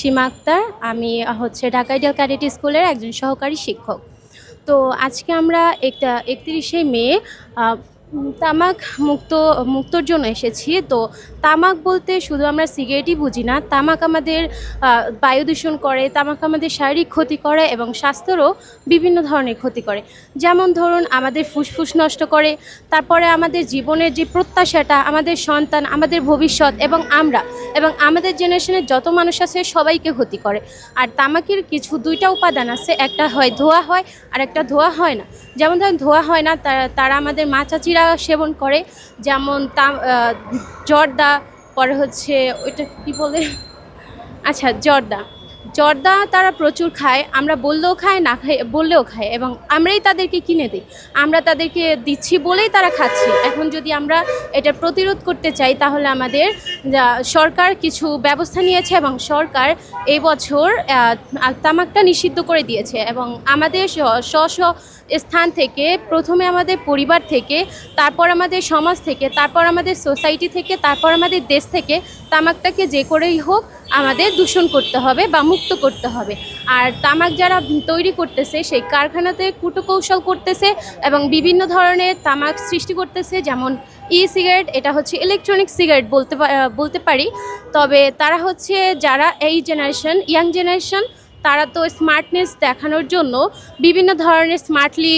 সীমা আক্তার, আমি হচ্ছে Dhaka ideal cadet স্কুলের একজন সহকারী শিক্ষক। তো আজকে আমরা একটা একত্রিশে মে তামাক মুক্ত, মুক্তর জন্য এসেছি। তো তামাক বলতে শুধু আমরা সিগারেটই বুঝি না, তামাক আমাদের বায়ু দূষণ করে, তামাক আমাদের শারীরিক ক্ষতি করে এবং স্বাস্থ্যেরও বিভিন্ন ধরনের ক্ষতি করে। যেমন ধরুন আমাদের ফুসফুস নষ্ট করে, তারপরে আমাদের জীবনের যে প্রত্যাশাটা, আমাদের সন্তান, আমাদের ভবিষ্যৎ এবং আমরা এবং আমাদের জেনারেশনের যত মানুষ আছে সবাইকে ক্ষতি করে। আর তামাকের কিছু দুইটা উপাদান আছে একটা হয় ধোয়া হয় আর একটা ধোয়া হয় না। যেমন ধরেন ধোয়া হয় না তারা আমাদের মা চাচিরা সেবন করে। যেমন আহ, জর্দা পরে হচ্ছে ওইটা কি বলে? আচ্ছা জর্দা। জর্দা তারা প্রচুর খায়, আমরা বললেও খায়, না খাই বললেও খায় এবং আমরাই তাদেরকে কিনে দিই। আমরা তাদেরকে দিচ্ছি বলেই তারা খাচ্ছে। এখন যদি আমরা এটা প্রতিরোধ করতে চাই, তাহলে আমাদের সরকার কিছু ব্যবস্থা নিয়েছে এবং সরকার এবছর তামাকটা নিষিদ্ধ করে দিয়েছে এবং আমাদের স্ব স্ব স্থান থেকে, প্রথমে আমাদের পরিবার থেকে, তারপর আমাদের সমাজ থেকে, তারপর আমাদের সোসাইটি থেকে, তারপর আমাদের দেশ থেকে তামাকটাকে যে করেই হোক আমাদের দূষণ করতে হবে বা মুক্ত করতে হবে। আর তামাক যারা তৈরি করতেছে, সেই কারখানাতে কুটকৌশল করতেছে এবং বিভিন্ন ধরনের তামাক সৃষ্টি করতেছে, যেমন ই সিগারেট এটা হচ্ছে ইলেকট্রনিক সিগারেট বলতে বলতে পারি। তবে তারা হচ্ছে যারা এই জেনারেশন ইয়াং জেনারেশন তারা তো স্মার্টনেস দেখানোর জন্য বিভিন্ন ধরনের স্মার্টলি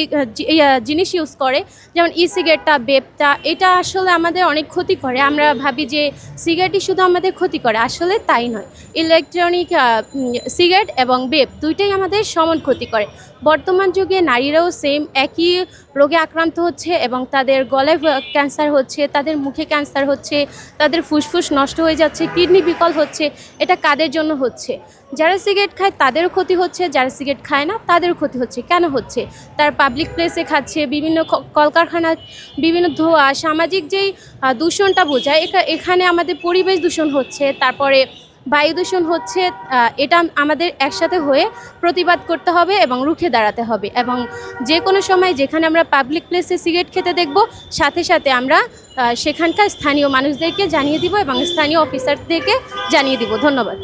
জিনিস ইউজ করে। যেমন ই সিগারেটটা বেপটা এটা আসলে আমাদের অনেক ক্ষতি করে। আমরা ভাবি যে সিগারেটই শুধু আমাদের ক্ষতি করে, আসলে তাই নয়। ইলেকট্রনিক সিগারেট এবং বেপ দুইটাই আমাদের সমান ক্ষতি করে। বর্তমান যুগে নারীরাও সেম একই রোগে আক্রান্ত হচ্ছে এবং তাদের গলায় ক্যান্সার হচ্ছে, তাদের মুখে ক্যান্সার হচ্ছে, তাদের ফুসফুস নষ্ট হয়ে যাচ্ছে কিডনি বিকল হচ্ছে, এটা কাদের জন্য হচ্ছে? যারা সিগারেট খায় তাদেরও ক্ষতি হচ্ছে, যারা সিগারেট খায় না তাদেরও ক্ষতি হচ্ছে। কেন হচ্ছে? তার পাবলিক প্লেসে খাচ্ছে, বিভিন্ন কলকারখানা, বিভিন্ন ধোয়া, সামাজিক যেই দূষণটা বোঝায় এখানে আমাদের পরিবেশ দূষণ হচ্ছে, তারপরে বায়ু দূষণ হচ্ছে এটা আমাদের একসাথে হয়ে প্রতিবাদ করতে হবে এবং রুখে দাঁড়াতে হবে এবং যে কোনো সময় যেখানে আমরা পাবলিক প্লেসে সিগারেট খেতে দেখব, সাথে সাথে আমরা সেখানকার স্থানীয় মানুষদেরকে জানিয়ে দিব এবং স্থানীয় অফিসারদেরকে জানিয়ে দিব। ধন্যবাদ।